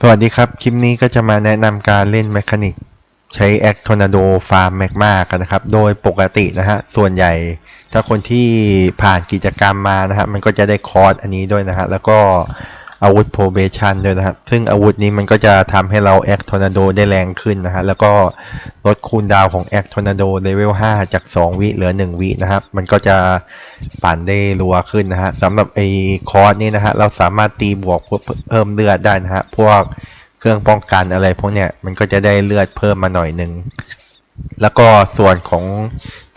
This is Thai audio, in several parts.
สวัสดีครับ คลิปนี้ก็จะมาแนะนำการเล่นแมคานิกใช้แอคทอร์นาโดฟาร์มแมกมากันนะครับ โดยปกตินะฮะ ส่วนใหญ่ ถ้าคนที่ผ่านกิจกรรมมานะฮะ มันก็จะได้คอร์สอันนี้ด้วยนะฮะ แล้วก็ อาวุธโปรเบชันด้วยนะครับ ซึ่งอาวุธนี้มันก็จะทำให้เราแอคทอร์นาโดได้แรงขึ้นนะฮะ แล้วก็ลดคูลดาวของแอคทอร์นาโดเลเวล 5 จาก 2 วิเหลือ 1 วินะครับ มันก็จะปั่นได้รัวขึ้นนะฮะสำหรับไอ้คอร์สนี่นะฮะ เราสามารถตีบวกเพิ่มเลือดได้นะฮะ พวกเครื่องป้องกันอะไรพวกเนี้ย มันก็จะได้เลือดเพิ่มมาหน่อยหนึ่งแล้วก็ส่วนของ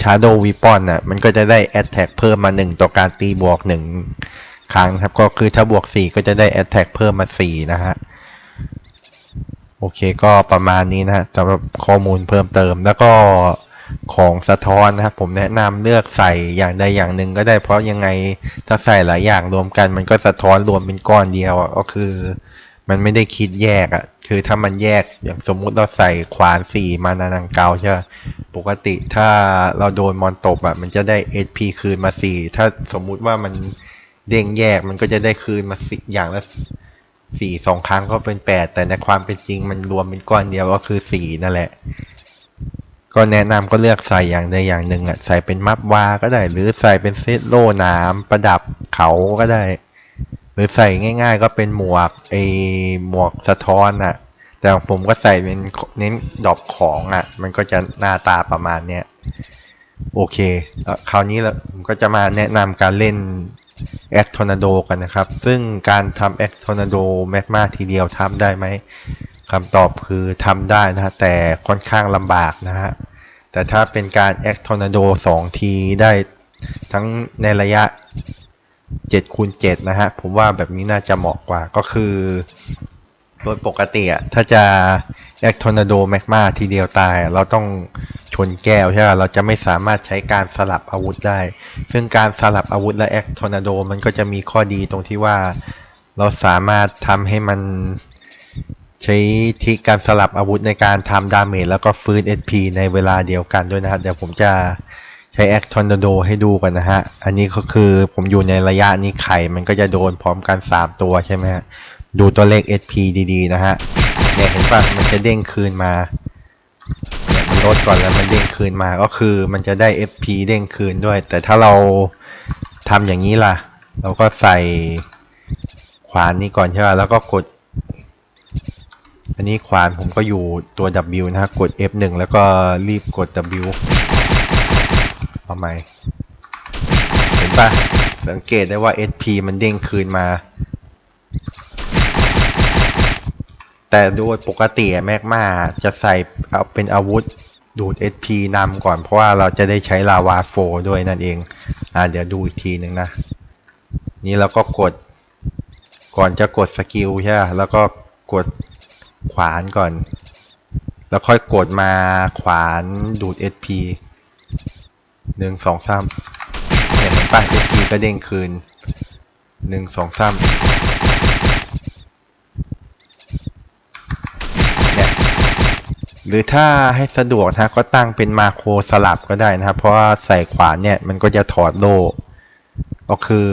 Shadow Weapon น่ะมันก็จะได้ Attack เพิ่มมา 1 ต่อการตีบวก 1 ครั้งครับ ก็คือถ้าบวก 4 ก็จะได้ Attack เพิ่มมา 4 นะฮะ โอเคก็ประมาณนี้นะฮะสำหรับข้อมูลเพิ่มเติม แล้วก็ของสะท้อนนะครับ ผมแนะนำเลือกใส่อย่างใดอย่างหนึ่งก็ได้ เพราะยังไงถ้าใส่หลายอย่างรวมกัน มันก็สะท้อนรวมเป็นก้อนเดียวอะก็คือ มันไม่ได้คิดแยกอะ่ะคือถ้ามันแยกอย่างสมมุติเราใส่ขวานสี่มานานังเกาใช่ปะปกติถ้าเราโดนมอนตบอะ่ะมันจะได้ HP คืนมาสี่ถ้าสมมุติว่ามัน เด้งแยกมันก็จะได้คืนมาสี่อย่างละสี่สองครั้งก็เป็นแปดแต่ในความเป็นจริงมันรวมเป็นก้อนเดียวก็คือสี่นั่นแหละ ก็แนะนำก็เลือกใส่อย่างใดอย่างหนึ่งอะใส่เป็นมัฟวาก็ได้ หรือใส่เป็นเซตโล่หนาประดับเขาก็ได้ หรือใส่ง่าย ๆ ก็เป็นหมวกไอหมวกสะท้อนอะ แต่ผมก็ใส่เป็นเน้นดอกของอะ มันก็จะหน้าตาประมาณเนี้ย โอเค คราวนี้เราผมก็จะมาแนะนำการเล่นแอคทอร์นาโดกันนะครับ ซึ่งการทำแอคทอร์นาโดแมกมาทีเดียวทำได้ไหมคำตอบคือทำได้นะฮะแต่ค่อนข้างลำบากนะฮะ แต่ถ้าเป็นการแอคทอร์นาโดสองทีได้ทั้งในระยะ7คูณ7นะฮะ ผมว่าแบบนี้น่าจะเหมาะกว่าก็คือ โดยปกติอะถ้าจะแอคทอร์นาโดแมกมาทีเดียวตาย เราต้องชนแก้วใช่ไหมเราจะไม่สามารถใช้การสลับอาวุธได้ ซึ่งการสลับอาวุธและแอคทอร์นาโดมันก็จะมีข้อดีตรงที่ว่า เราสามารถทำให้มันใช้ที่การสลับอาวุธในการทำดาเมจแล้วก็ฟื้น SP ในเวลาเดียวกันด้วยนะครับเดี๋ยวผมจะใช้แอคทอร์นาโดให้ดูกันนะฮะ อันนี้ก็คือผมอยู่ในระยะนี้ไข่มันก็จะโดนพร้อมกัน 3 ตัวใช่ไหมฮะ ดูตัวเลข SP ดีๆ นะฮะ เนี่ยเห็นป่ะมันจะเด้งคืนมาเนี่ยมันลดก่อนแล้วมันเด้งคืนมาก็คือมันจะได้ FP เด้งคืนด้วย แต่ถ้าเราทำอย่างนี้ล่ะ เราก็ใส่ขวานนี้ก่อนใช่ป่ะแล้วก็กด อันนี้ขวานผมก็อยู่ตัว W นะฮะ กด F1 แล้วก็รีบกด W เอาใหม่เห็นป่ะสังเกตได้ว่า SP มันเด้งคืนมา แต่โดยปกติแมกมาจะใส่เอาเป็นอาวุธดูด SP นำก่อนเพราะว่าเราจะได้ใช้ลาวาโฟด้วยนั่นเอง อ่าเดี๋ยวดูอีกทีหนึ่งนะ นี่เราก็กด ก่อนจะกดสกิลใช่ไหมแล้วก็กดขวานก่อน แล้วค่อยกดมาขวานดูด SP หนึ่งสองสามเห็นป่ะ SP ก็เด้งคืนหนึ่งสองสาม เนี่ย หรือถ้าให้สะดวกนะก็ตั้งเป็นมาโครสลับก็ได้นะครับ เพราะว่าใส่ขวานเนี่ยมันก็จะถอดโลก็คือ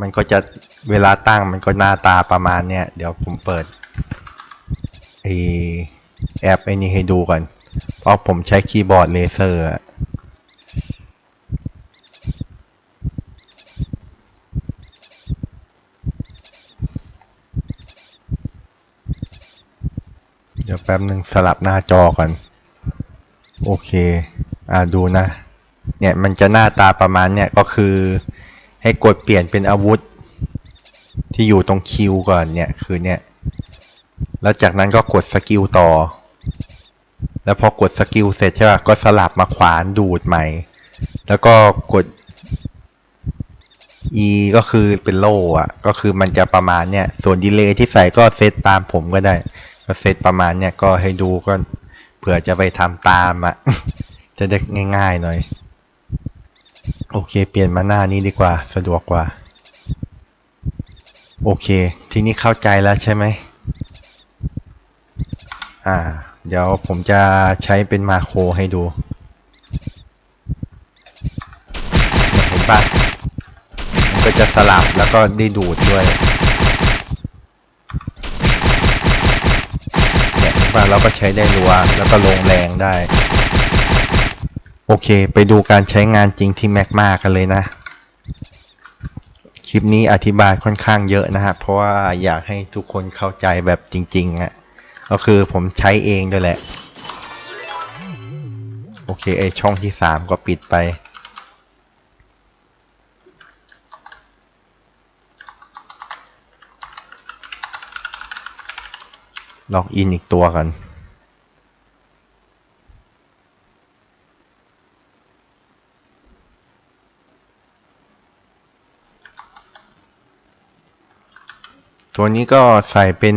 มันก็จะเวลาตั้งมันก็หน้าตาประมาณเนี่ย เดี๋ยวผมเปิดไอแอปไอนี้ให้ดูก่อน เพราะผมใช้คีย์บอร์ดเลเซอร์ ดี๋ยวแป๊บหนึ่งสลับหน้าจอก่อน โอเค อ่าดูนะ เนี่ยมันจะหน้าตาประมาณเนี่ยก็คือ ให้กดเปลี่ยนเป็นอาวุธ ที่อยู่ตรงคิวก่อนเนี่ยคือเนี่ย แล้วจากนั้นก็กดสกิลต่อ แล้วพอกดสกิลเสร็จใช่ป่ะก็สลับมาขวานดูดใหม่ แล้วก็กด E ก็คือเป็นโล่อะก็คือมันจะประมาณเนี่ย ส่วนดีเลย์ที่ใส่ก็เซตตามผมก็ได้ ก็เซตประมาณเนี่ยก็ให้ดูก็เผื่อจะไปทำตามอะจะได้ง่ายๆหน่อย โอเค เปลี่ยนมาหน้านี้ดีกว่า สะดวกกว่า โอเค ทีนี้เข้าใจแล้วใช่ไหม อ่า เดี๋ยวผมจะใช้เป็นมาโครให้ดูเนี่ยเห็นปะมันก็จะสลับแล้วก็ได้ดูดด้วย ป่ะเราก็ใช้ได้รัว แล้วก็ลงแรงได้ โอเค ไปดูการใช้งานจริงที่แมกมากันเลยนะ คลิปนี้อธิบายค่อนข้างเยอะนะฮะเพราะว่าอยากให้ทุกคนเข้าใจแบบจริงๆอะ่ะก็คือผมใช้เองด้วยแหละ โอเคไอช่องที่สามก็ปิดไป ล็อกอินอีกตัวกัน ตัวนี้ก็ใส่เป็น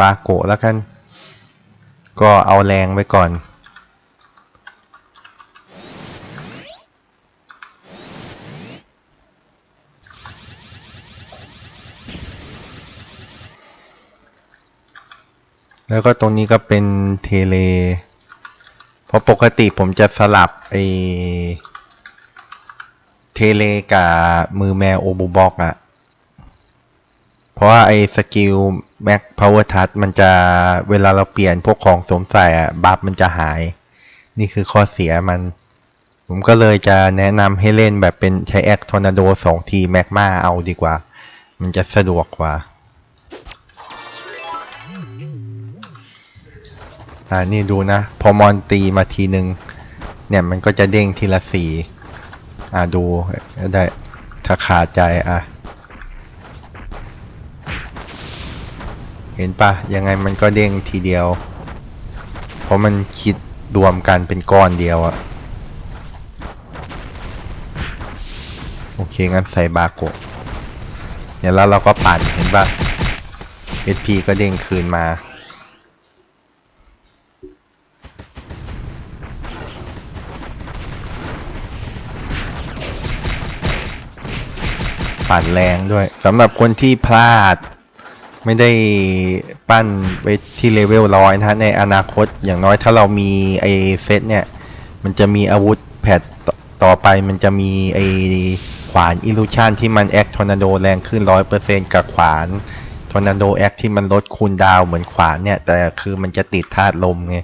บาโกะแล้วกัน ก็เอาแรงไว้ก่อน แล้วก็ตรงนี้ก็เป็นเทเล เพราะปกติผมจะสลับไอเทเลกับมือแมวโอบูบ็อกอะเพราะว่าไอ้สกิลแม็กพาวเวอร์ทัชมันจะเวลาเราเปลี่ยนพวกของสวมใส่อะบัฟมันจะหาย นี่คือข้อเสียมัน ผมก็เลยจะแนะนำให้เล่นแบบเป็นใช้แอคทอร์นาโดสองทีแม็กมาเอาดีกว่า มันจะสะดวกกว่า อ่านี่ดูนะ พอมอนตีมาทีหนึ่งเนี่ยมันก็จะเด้งทีละสี่อ่าดูได้ถ้าขาดใจอะ เห็นปะยังไงมันก็เด้งทีเดียว เพราะมันคิดรวมกันเป็นก้อนเดียวอะโอเค งั้นใส่บาโกะเดี๋ยแล้วเราก็ปั่นเห็นปะ SP ก็เด้งคืนมา ปั่นแรงด้วยสำหรับคนที่พลาด ไม่ได้ปั้นไว้ที่เลเวลร้อยนะฮะในอนาคตอย่างน้อยถ้าเรามีไอเซตเนี่ย มันจะมีอาวุธแพทต่อต่อไปมันจะมีไอขวานอิลูชันที่มันแอคทอร์นาโดแรงขึ้นร้อยเปอร์เซ็นกับขวานทอร์นาโดแอคที่มันลดคูลดาวเหมือนขวานเนี่ย แต่คือมันจะติดธาตุลมไง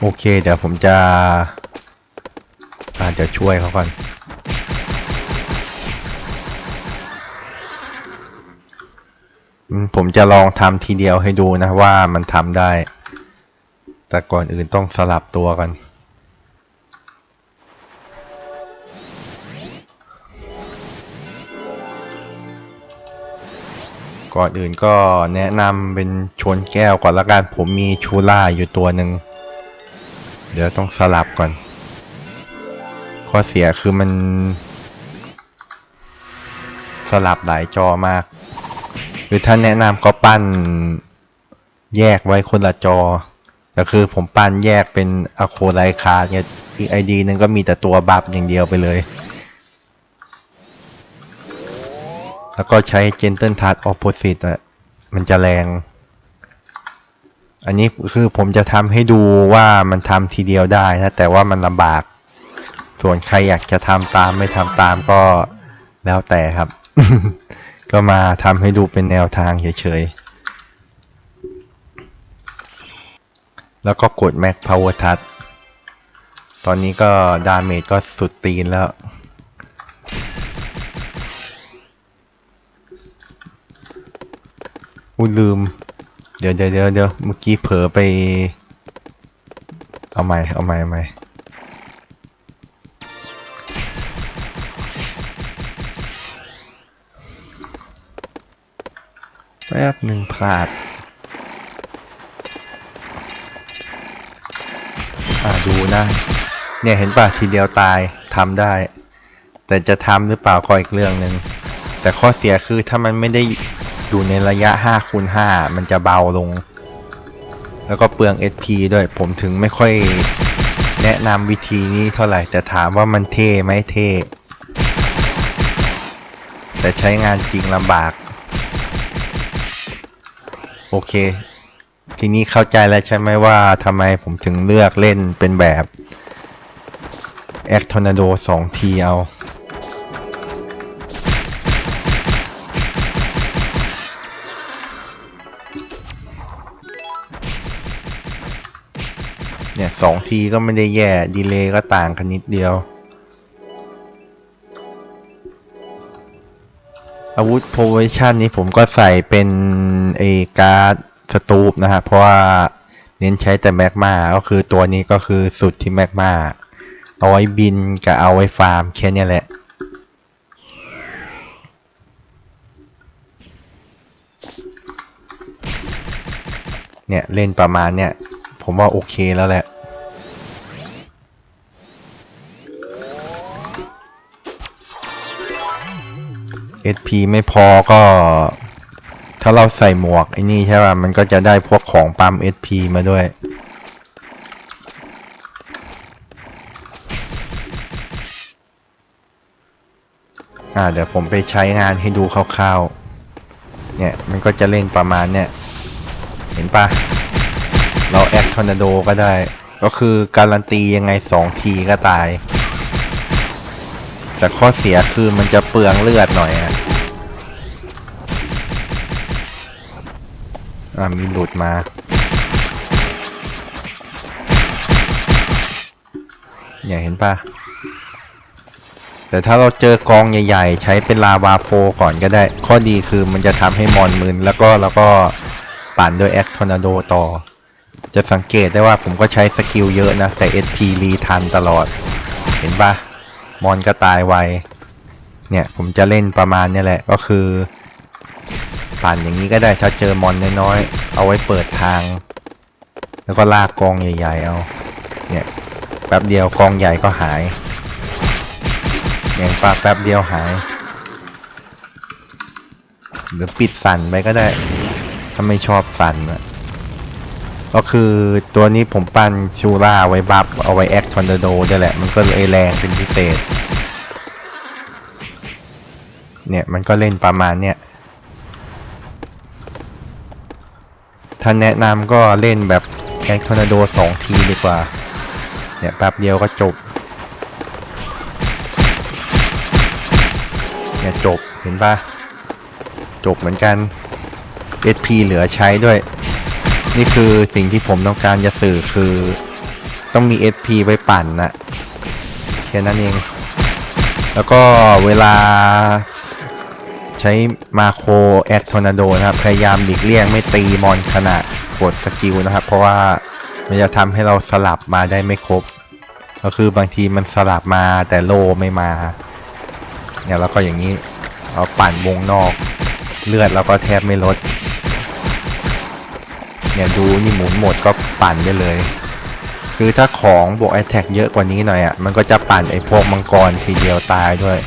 โอเค เดี๋ยวผมจะ อ่าเดี๋ยวช่วยเขาก่อนผมจะลองทำทีเดียวให้ดูนะว่ามันทำได้ แต่ก่อนอื่นต้องสลับตัวกัน ก่อนอื่นก็แนะนำเป็นชนแก้วก่อนละกัน ผมมีชูล่าอยู่ตัวหนึ่ง เดี๋ยวต้องสลับก่อน ข้อเสียคือมัน สลับหลายจอมาก หรือถ้าแนะนำก็ปั้นแยกไว้คนละจอแต่คือผมปั้นแยกเป็นอะโคไลคาร์เนี่ยอีกไอดีนึงก็มีแต่ตัวบัฟอย่างเดียวไปเลย แล้วก็ใช้ Gentle Touch Opposite อะมันจะแรง อันนี้คือผมจะทำให้ดูว่ามันทำทีเดียวได้นะแต่ว่ามันลำบาก ส่วนใครอยากจะทำตามไม่ทำตามก็แล้วแต่ครับ ก็มาทำให้ดูเป็นแนวทางเฉยๆ แล้วก็กด Max Power Touch ตอนนี้ก็ดาเมจก็สุดตีนแล้ว อุ้ลืมเดี๋ยวเดี๋ยวเดี๋ยวเดี๋ยวเมื่อกี้เผลอไป เอาใหม่ เอาใหม่เอาใหม่ แป๊บหนึ่งพลาดอ่าดูนะ เนี่ยเห็นป่ะทีเดียวตายทำได้ แต่จะทำหรือเปล่าก็อีกเรื่องหนึ่งแต่ข้อเสียคือถ้ามันไม่ได้อยู่ในระยะ5คูณ5มันจะเบาลง แล้วก็เปลือง SP ด้วยผมถึงไม่ค่อยแนะนำวิธีนี้เท่าไหร่ แต่ถามว่ามันเท่ไหมเท่ แต่ใช้งานจริงลำบาก โอเค ทีนี้เข้าใจแล้วใช่ไหมว่าทำไมผมถึงเลือกเล่นเป็นแบบแอคทอร์นาโดสองทีเอา เนี่ยสองทีก็ไม่ได้แย่ ดีเลย์ก็ต่างกันนิดเดียว อาวุธโพเวชั่นนี้ผมก็ใส่เป็นเอการ์ดสตูปนะฮะ เพราะว่าเน้นใช้แต่แมกมาก็คือตัวนี้ก็คือสุดที่แมกมาเอาไว้บินกับเอาไว้ฟาร์มแค่นี้แหละเนี่ยเล่นประมาณเนี่ย ผมว่าโอเคแล้วแหละ SP ไม่พอก็ ถ้าเราใส่หมวกไอ้นี่ใช่ป่ะ มันก็จะได้พวกของปั๊ม SP มาด้วย อ่า เดี๋ยวผมไปใช้งานให้ดูคร่าวๆ เนี่ย มันก็จะเล่นประมาณเนี่ย เห็นปะเราแอคทอร์นาโดก็ได้ ก็คือการันตียังไงสองทีก็ตาย แต่ข้อเสียคือมันจะเปลืองเลือดหน่อยอะอ่ามีหลุดมาเนี่ยเห็นปะแต่ถ้าเราเจอกองใหญ่ๆ ใช้เป็นลาวาโฟก่อนก็ได้ ข้อดีคือมันจะทำให้มอนมึนแล้วก็แล้วก็ปั่นด้วยแอคทอร์นาโดต่อ จะสังเกตได้ว่าผมก็ใช้สกิลเยอะนะ แต่ SP รีทันตลอด เห็นปะ มอนก็ตายไว เนี่ยผมจะเล่นประมาณนี้แหละก็คือปั่นอย่างนี้ก็ได้ถ้าเจอมอนน้อยๆ เอาไว้เปิดทาง แล้วก็ลากกองใหญ่ๆเอา เนี่ยแป๊บเดียวกองใหญ่ก็หายอย่างปาแป๊บเดียวหาย หรือปิดสั่นไปก็ได้ ถ้าไม่ชอบสั่นอะ ก็คือตัวนี้ผมปั้นชูล่าไว้บัฟเอาไว้แอคทอร์นาโดด้วยแหละ มันก็เลยแรงเป็นพิเศษ เนี่ยมันก็เล่นประมาณเนี้ยถ้าแนะนำก็เล่นแบบแอคทอร์นาโดสองทีดีกว่า เนี่ยแป๊บเดียวก็จบ เนี่ยจบเห็นปะจบเหมือนกัน SP เหลือใช้ด้วย นี่คือสิ่งที่ผมต้องการจะสื่อคือ ต้องมี SP ไว้ปั่นนะแค่นั้นเอง แล้วก็เวลาใช้มาโครแอคทอร์นาโดนะครับ พยายามหลีกเลี่ยงไม่ตีมอนขณะกดสกิลนะครับ เพราะว่ามันจะทำให้เราสลับมาได้ไม่ครบ ก็คือบางทีมันสลับมาแต่โลไม่มา เนี่ยแล้วก็อย่างนี้ เราปั่นวงนอก เลือดเราก็แทบไม่ลด เนี่ยดูนี่หมุนหมดก็ปั่นได้เลย คือถ้าของบวกไอแท็กเยอะกว่านี้หน่อยอะมันก็จะปั่นไอพวกมังกรทีเดียวตายด้วย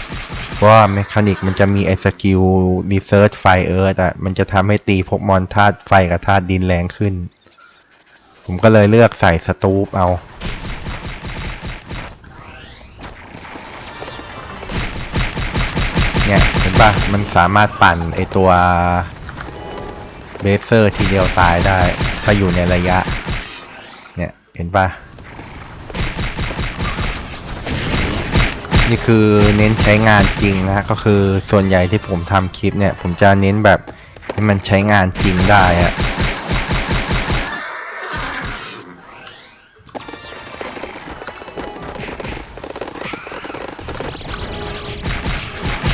เพราะว่าเมคานิกมันจะมีไอสกิลรีเซิร์ชไฟเอิร์ธอะมันจะทำให้ตีพวกมอนธาตุไฟกับธาตุดินแรงขึ้น ผมก็เลยเลือกใส่สตูปเอาเนี่ยเห็นปะมันสามารถปั่นไอตัว เบสเซอร์ทีเดียวตายได้ถ้าอยู่ในระยะ เนี่ย เห็นปะนี่คือเน้นใช้งานจริงนะฮะก็คือส่วนใหญ่ที่ผมทำคลิปเนี่ย ผมจะเน้นแบบให้มันใช้งานจริงได้อะ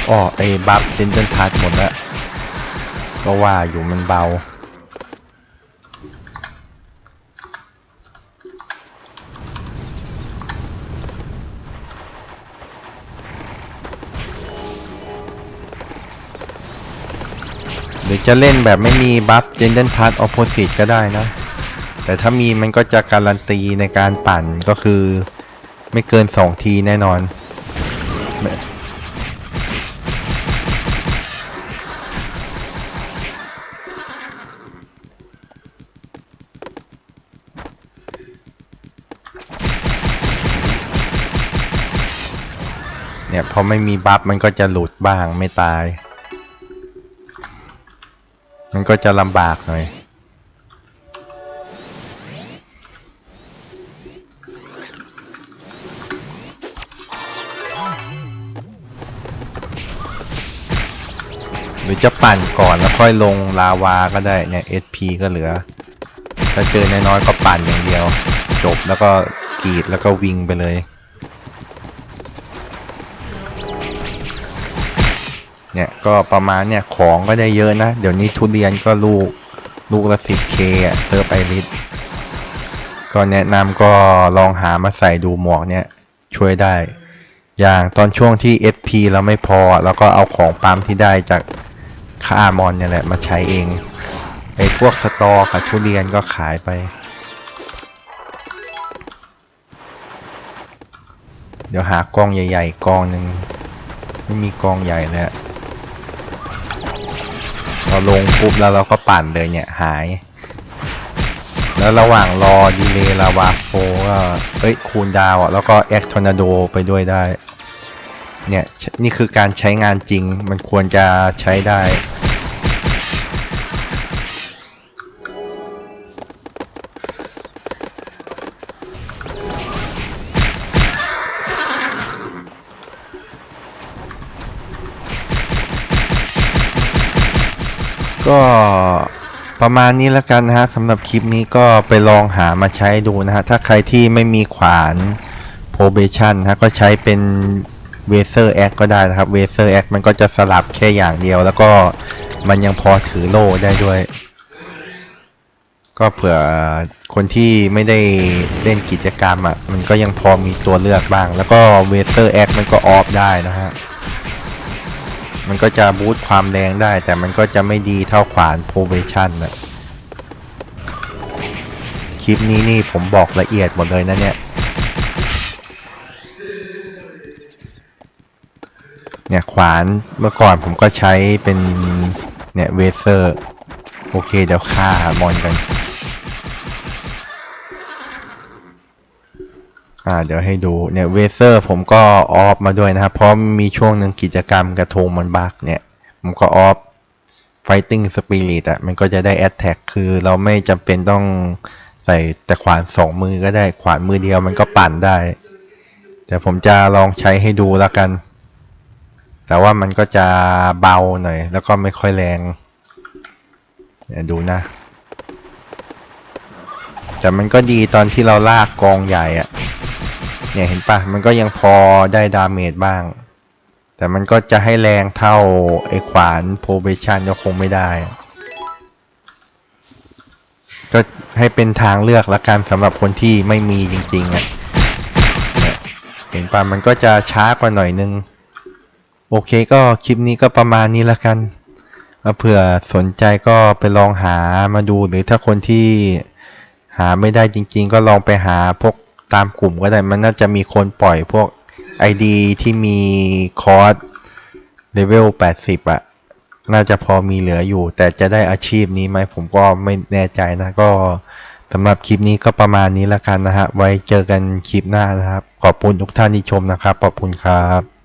อ๋อไอ้บัฟเจนเจนทัดหมดแล้ว ก็ว่าอยู่มันเบา หรือจะเล่นแบบไม่มีบัฟเจนเดนทัสออโพสิตก็ได้นะ แต่ถ้ามีมันก็จะการันตีในการปั่นก็คือ ไม่เกินสองทีแน่นอน เนี่ยพอไม่มีบัฟมันก็จะหลุดบ้างไม่ตาย มันก็จะลำบากหน่อย หรือจะปั่นก่อนแล้วค่อยลงลาวาก็ได้เนี่ย SP ก็เหลือ ถ้าเจอน้อยๆก็ปั่นอย่างเดียว จบแล้วก็กรีดแล้วก็วิ่งไปเลย เนี่ยก็ประมาณเนี่ยของก็ได้เยอะนะ เดี๋ยวนี้ทุเรียนก็ลูกลูกละสิบเคอะเติมไปลิตก็แนะนำก็ลองหามาใส่ดูหมวกเนี่ยช่วยได้ อย่างตอนช่วงที่ SP เราไม่พอเราก็เอาของปั๊มที่ได้จากค่ามอนเนี่ยแหละมาใช้เองไอ้พวกสตอกับทุเรียนก็ขายไปเดี๋ยวหากองใหญ่ ๆ กองหนึ่งไม่มีกองใหญ่เลยอะ เราลงปุ๊บแล้วเราก็ปั่นเลยเนี่ยหาย แล้วระหว่างรอดีเลย์ลาวาโฟก็เอ้ยคูณดาวอะแล้วก็แอคทอร์นาโดไปด้วยได้ เนี่ยนี่คือการใช้งานจริงมันควรจะใช้ได้ ก็ประมาณนี้แล้วกันนะฮะสำหรับคลิปนี้ก็ไปลองหามาใช้ดูนะฮะ ถ้าใครที่ไม่มีขวาน probation นะก็ใช้เป็น v a s e r X ก็ได้นะครับ v a s e r X มันก็จะสลับแค่อย่างเดียว แล้วก็มันยังพอถือโล่ได้ด้วย ก็เผื่อคนที่ไม่ได้เล่นกิจกรรมอะมันก็ยังพอมีตัวเลือกบ้าง แล้วก็ v a s e r X มันก็ออฟได้นะฮะ มันก็จะบูตความแรงได้ แต่มันก็จะไม่ดีเท่าขวาน probation นะคลิปนี้นี่ผมบอกละเอียดหมดเลยนะเนี่ย เนี่ยขวานเมื่อก่อนผมก็ใช้เป็นเนี่ยเวเซอร์ โอเคเดี๋ยวฆ่ามอนกัน อ่าเดี๋ยวให้ดูเนี่ยเวเซอร์ผมก็ออฟมาด้วยนะครับ เพราะมีช่วงหนึ่งกิจกรรมกระทงมันบักเนี่ย ผมก็ออฟ Fighting Spirit อะมันก็จะได้ Attack คือเราไม่จำเป็นต้องใส่แต่ขวานสองมือก็ได้ขวานมือเดียวมันก็ปั่นได้ แต่ผมจะลองใช้ให้ดูแล้วกัน แต่ว่ามันก็จะเบาหน่อย แล้วก็ไม่ค่อยแรงเดี๋ยดูนะ แต่มันก็ดีตอนที่เราลากกองใหญ่อะ เนี่ยเห็นปะมันก็ยังพอได้ดาเมจบ้าง แต่มันก็จะให้แรงเท่าไอ้ขวาน probation ก็คงไม่ได้ ก็ให้เป็นทางเลือกละกันสำหรับคนที่ไม่มีจริงๆอะเนี่ยเห็นปะมันก็จะช้ากว่าหน่อยนึง โอเคก็คลิปนี้ก็ประมาณนี้ละกันเผื่อสนใจก็ไปลองหามาดูหรือถ้าคนที่หาไม่ได้จริง ๆ ก็ลองไปหาพวก ตามกลุ่มก็ได้มันน่าจะมีคนปล่อยพวก ID ที่มีคอร์สเลเวล80 อะ น่าจะพอมีเหลืออยู่ แต่จะได้อาชีพนี้ไหมผมก็ไม่แน่ใจนะ ก็สำหรับคลิปนี้ก็ประมาณนี้ละกันนะฮะ ไว้เจอกันคลิปหน้านะครับ ขอบคุณทุกท่านที่ชมนะครับ ขอบคุณครับ